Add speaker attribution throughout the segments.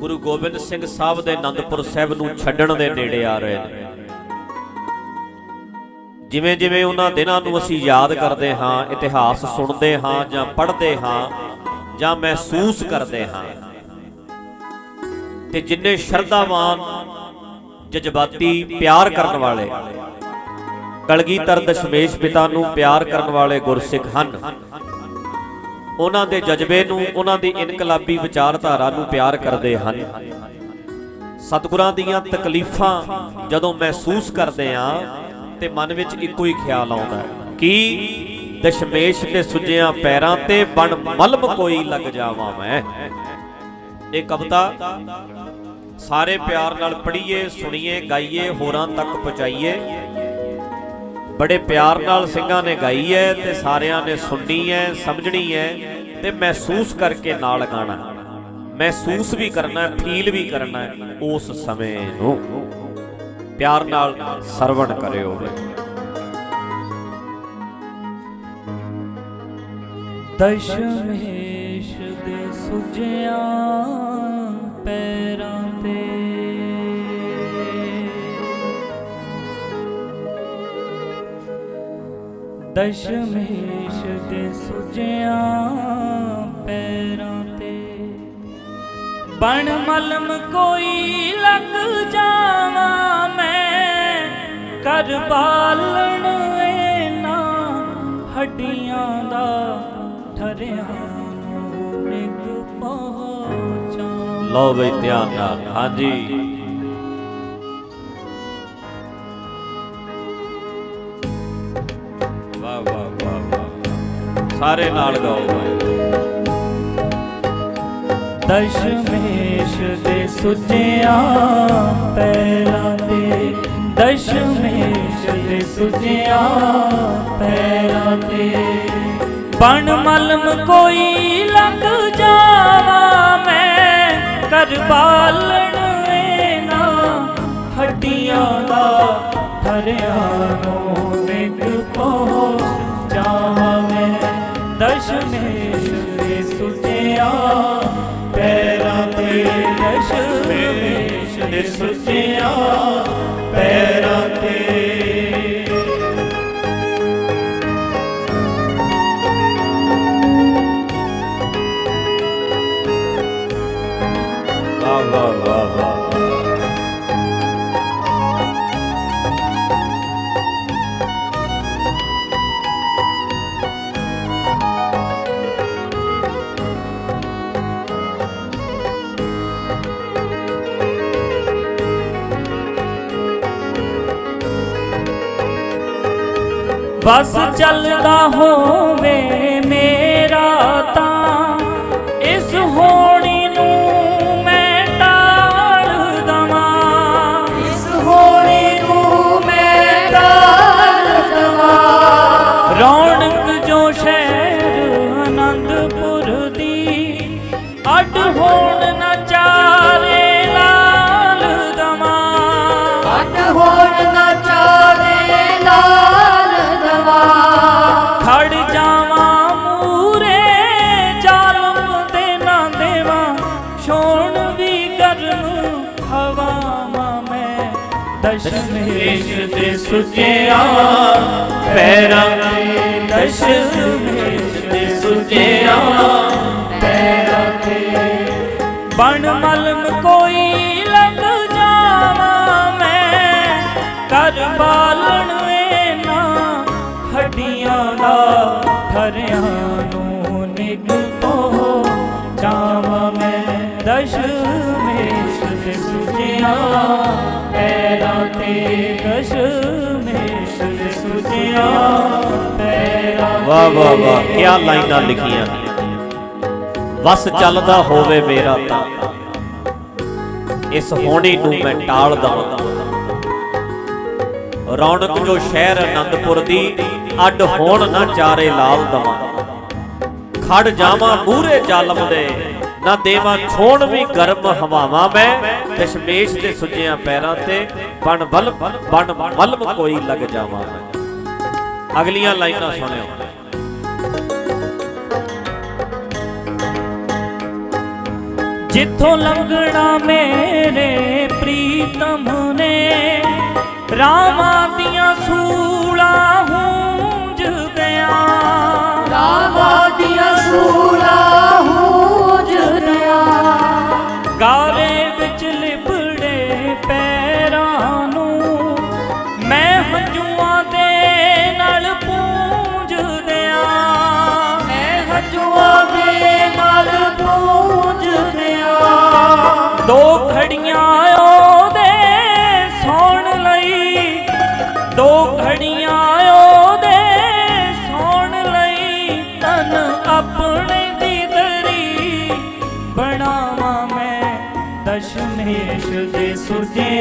Speaker 1: ਗੁਰੂ ਗੋਬਿੰਦ ਸਿੰਘ ਸਾਹਿਬ ਦੇ ਅਨੰਦਪੁਰ ਸਾਹਿਬ ਨੂੰ ਛੱਡਣ ਦੇ ਨੇੜੇ ਆ ਰਹੇ ਨੇ। ਜਿਵੇਂ ਜਿਵੇਂ ਉਹਨਾਂ ਦਿਨਾਂ ਨੂੰ ਅਸੀਂ ਯਾਦ ਕਰਦੇ ਹਾਂ, ਇਤਿਹਾਸ ਸੁਣਦੇ ਹਾਂ ਜਾਂ ਪੜ੍ਹਦੇ ਹਾਂ ਜਾਂ ਮਹਿਸੂਸ ਕਰਦੇ ਹਾਂ, ਤੇ ਜਿੰਨੇ ਸ਼ਰਧਾਵਾਨ, ਜਜ਼ਬਾਤੀ ਪਿਆਰ ਕਰਨ ਵਾਲੇ, ਕਲਗੀਧਰ ਦਸ਼ਮੇਸ਼ ਪਿਤਾ ਨੂੰ ਪਿਆਰ ਕਰਨ ਵਾਲੇ ਗੁਰਸਿੱਖ ਹਨ ਉਹਨਾਂ ਦੇ ਜਜ਼ਬੇ ਨੂੰ, ਉਹਨਾਂ ਦੀ ਇਨਕਲਾਬੀ ਵਿਚਾਰਧਾਰਾ ਨੂੰ ਪਿਆਰ ਕਰਦੇ ਹਨ। ਸਤਿਗੁਰਾਂ ਦੀਆਂ ਤਕਲੀਫਾਂ ਜਦੋਂ ਮਹਿਸੂਸ ਕਰਦੇ ਆ ਤੇ ਮਨ ਵਿੱਚ ਇੱਕੋ ਹੀ ਖਿਆਲ ਆਉਂਦਾ ਹੈ ਕਿ ਦਸ਼ਮੇਸ਼ ਦੇ ਸੁੱਜਿਆਂ ਪੈਰਾਂ ਤੇ ਬਣ ਮਲਮ ਕੋਈ ਲੱਗ ਜਾਵਾਂ ਮੈਂ। ਇਹ ਕਵਿਤਾ ਸਾਰੇ ਪਿਆਰ ਨਾਲ ਪੜ੍ਹੀਏ, ਸੁਣੀਏ, ਗਾਈਏ, ਹੋਰਾਂ ਤੱਕ ਪਹੁੰਚਾਈਏ। ਬੜੇ ਪਿਆਰ ਨਾਲ ਸਿੰਘਾਂ ਨੇ ਗਾਈ ਹੈ ਤੇ ਸਾਰਿਆਂ ਨੇ ਸੁਣਨੀ ਹੈ, ਸਮਝਣੀ ਹੈ ਤੇ ਮਹਿਸੂਸ ਕਰਕੇ ਨਾਲ ਗਾਣਾ। ਮਹਿਸੂਸ ਵੀ ਕਰਨਾ, ਫੀਲ ਵੀ ਕਰਨਾ ਉਸ ਸਮੇਂ ਨੂੰ। ਪਿਆਰ ਨਾਲ ਸਰਵਣ ਕਰਿਓ
Speaker 2: ਦਸ਼ਮੇਸ਼ ਦੇ ਸੁਜਿਆਂ ਪੈਰਾਂ ਤੇ ਦਸ਼ਮੇਸ਼ ਦੇ ਸੁਜਿਆਂ ਪੈਰਾਂ ਤੇ। ਬਣ ਮਲਮ ਕੋਈ ਲੱਗ ਜਾਵਾਂ ਮੈਂ, ਕਰ ਬਾਲਣ ਨਾ ਹੱਡੀਆਂ ਦਾ ਠਰਿਆ ਨੂੰ ਨਿਗ ਪਹੁੰਚਾਂ
Speaker 1: ਲਓ ਬਈ ਧਿਆਨ ਨਾਲ। ਹਾਂਜੀ। ਸਾਰੇ ਨਾਲ ਗਾਓ
Speaker 2: ਦਸ਼ਮੇਸ਼ ਦੇ ਸੁਜਿਆਂ ਪੈਰਾਂ ਤੇ, ਦਸ਼ਮੇਸ਼ ਦੇ ਸੁਜਿਆਂ ਪੈਰਾਂ ਤੇ। ਬਣ ਮਲਮ ਕੋਈ ਲੰਘ ਜਾਵਾਂ ਮੈਂ, ਕਰ ਬਾਲਣ ਨਾ। ਹੱਡੀਆਂ ਦਾ ਠਰਿਆਂ ਨੂੰ ਨਿਗ ਪਹੁੰਚਾਵਾਂ ਪੈਰਾਂ ਤੇ ਦਸ਼ਮੇਸ਼ ਦੇ ਸੁਜਿਆਂ ਪੈਰਾਂ ਤੇ।
Speaker 1: ਵਾਹ ਵਾਹ ਵਾਹ।
Speaker 2: ਬਸ ਚੱਲਦਾ ਹੋਵੇ ਮੇਰਾ ਤਾਂ। ਇਸ ਹੋਣੀ ਨੂੰ ਮੈਂ ਟਾਲ ਦਵਾਂ। ਇਸ ਹੋਣੀ ਨੂੰ ਮੈਂ ਟਾਲ ਦਵਾਂ। ਰੌਣਕ ਜੋ ਸ਼ਹਿਰ ਆਨੰਦਪੁਰ ਦੀ ਅੱਡ ਹੋਣ ਦੇ ਸੁਜਿਆ, ਪੈਰਾਂ ਤੇ ਦਸ਼ਮੇਸ਼ ਦੇ ਸੁਜਿਆ, ਪੈਰਾਂ ਤੇ ਬਣ ਮਲਮ ਕੋਈ ਲੰਘ ਜਾਵਾਂ ਮੈਂ। ਕਰ ਬਾਲਣ ਏ ਨਾ ਹੱਡੀਆਂ ਦਾ ਠਰਿਆਂ ਨੂੰ ਨਿਗ ਜਾਵਾਂ ਮੈਂ। ਦਸ਼ਮੇਸ਼ ਦੇ ਸੁਜਿਆ, ਪੈਰਾਂ ਤੇ ਦਸ਼ਮੇਸ਼
Speaker 1: ਵਾਹ ਵਾਹ ਵਾਹ ਕੀ ਲਾਈਨਾਂ ਲਿਖੀਆਂ। ਵਸ ਚੱਲਦਾ ਹੋਵੇ ਮੇਰਾ ਤਾਂ। ਇਸ ਹੋਣੀ ਨੂੰ ਮੈਂ ਟਾਲ ਦਵਾਂ। ਰੌਣਕ ਜੋ ਸ਼ਹਿਰ ਆਨੰਦਪੁਰ ਦੀ, ਅੱਡ ਹੋਣ ਨਾ ਚਾਰੇ ਲਾਲ ਦਵਾਂ। ਖੜ ਜਾਵਾਂ ਮੂਰੇ ਜ਼ਾਲਮ ਦੇ, ਨਾ ਦੇਵਾਂ ਛੋਣ ਵੀ ਗਰਮ ਹਵਾਵਾਂ ਮੈਂ, ਦਸ਼ਮੇਸ਼ ਦੇ ਸੁੱਜਿਆਂ ਪੈਰਾਂ ਤੇ, ਬਣ ਬਲ ਬਣ ਮਲਮ ਕੋਈ ਲੱਗ ਜਾਵਾਂ ਮੈਂ। ਅਗਲੀਆਂ ਲਾਈਨਾਂ ਸੁਣਿਓ।
Speaker 2: ਜਿੱਥੋਂ ਲੰਘਣਾ ਮੇਰੇ ਪ੍ਰੀਤਮ ਨੇ ਰਾਮਾਂ ਦੀਆਂ ਸੂਲਾਂ ਹੂੰਜ ਗਿਆ
Speaker 3: ਰਾਮਾ ਦੀਆਂ ਸੂਲਾ ਹੂਜਦਿਆ
Speaker 2: ਗਾਰੇ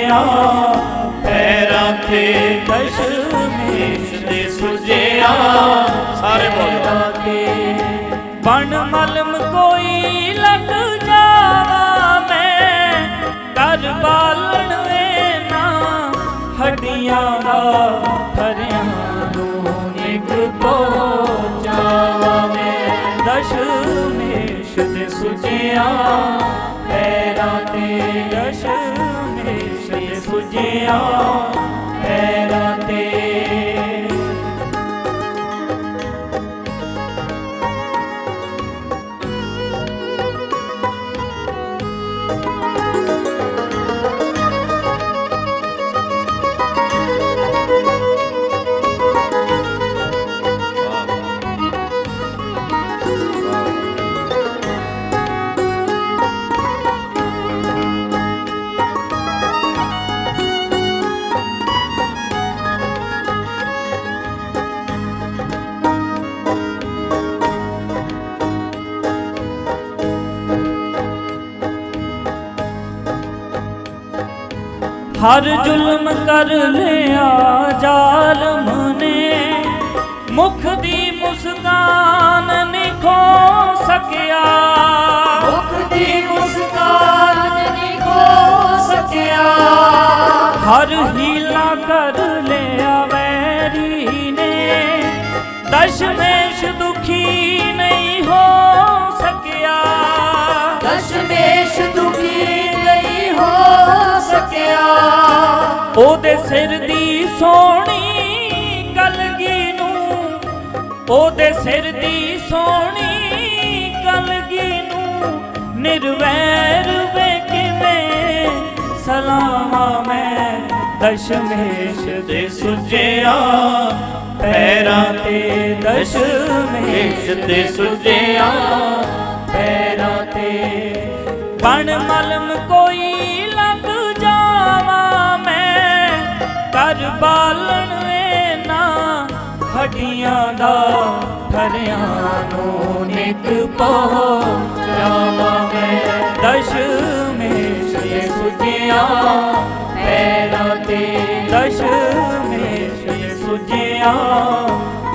Speaker 2: ਸੁਜਿਆ ਪੈਰਾਂ ਤੇ ਦਸ਼ਮੇਸ਼ ਦੇ ਸੁਜਿਆ
Speaker 1: ਸਾਰੇ ਬੋਲੋ
Speaker 2: ਪੈਰਾਂ ਬਣ ਮਲਮ ਕੋਈ ਲੱਗ ਜਾਵਾ ਮੈਂ, ਕਰ ਬਾਲਣ ਵੇ ਨਾ, ਹੱਡੀਆਂ ਦਾ ਹਰਿਆਂ ਨੂੰ ਨਿਗ ਪਹੁੰਚਾਵਾ ਮੈਂ। ਦਸ਼ਮੇਸ਼ ਦੇ ਸੁਜਿਆ ਪੈਰਾਂ ਤੇ ਦਸ਼ਮੇਸ਼ ਦੇ ਸੁਜਿਆ ਪੈਰਾਂ ਹਰ ਜ਼ੁਲਮ ਕਰ ਲਿਆ ਜ਼ਾਲਮ ਨੇ। ਮੁਖ ਦੀ ਮੁਸਕਾਨ ਨਹੀਂ ਖੋ ਸਕਿਆ।
Speaker 3: ਮੁਖ ਦੀ ਮੁਸਕਾਨ ਨਹੀਂ ਖੋ ਸਕਿਆ।
Speaker 2: ਹਰ ਹੀਲਾ ਕਰ ਲਿਆ ਵੈਰੀ ਨੇ। ਦਸ਼ਮੇਸ਼ ਦੁਖੀ ਨਹੀਂ ਹੋ ਸਕਿਆ।
Speaker 3: ਦਸ਼ਮੇਸ਼
Speaker 2: ਉਹਦੇ ਸਿਰ ਦੀ ਸੋਹਣੀ ਕਲਗੀ ਨੂੰ, ਉਹਦੇ ਸਿਰ ਦੀ ਸੋਹਣੀ ਕਲਗੀ ਨੂੰ ਨਿਰਵੈਰ ਵੇ ਕਿਵੇਂ ਸਲਾਮਾ ਮੈਂ ਦਸ਼ਮੇਸ਼ ਦੇ ਸੁਜਿਆ, ਪੈਰਾਂ ਤੇ ਦਸ਼ਮੇਸ਼ ਦੇ ਸੁਜਿਆ, ਪੈਰਾਂ ਤੇ ਬਣ ਮਲਮ ਕੋਈ ਬਾਲਣ ਵੇ ਨਾ ਹੱਡੀਆਂ ਦਾ ਠਰਿਆਂ ਨੂੰ ਨਿਕ ਪਹੁੰਚਾਵਾ ਮੈਂ ਦਸ਼ਮੇਸ਼ ਦੇ ਸੁਜਿਆ, ਪੈਰਾਂ ਤੇ ਦਸ਼ਮੇਸ਼ ਦੇ ਸੁਜਿਆ,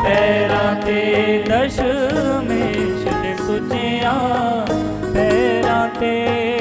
Speaker 2: ਪੈਰਾਂ ਤੇ ਦਸ਼ਮੇਸ਼ ਦੇ ਸੁਜਿਆ, ਪੈਰਾਂ ਤੇ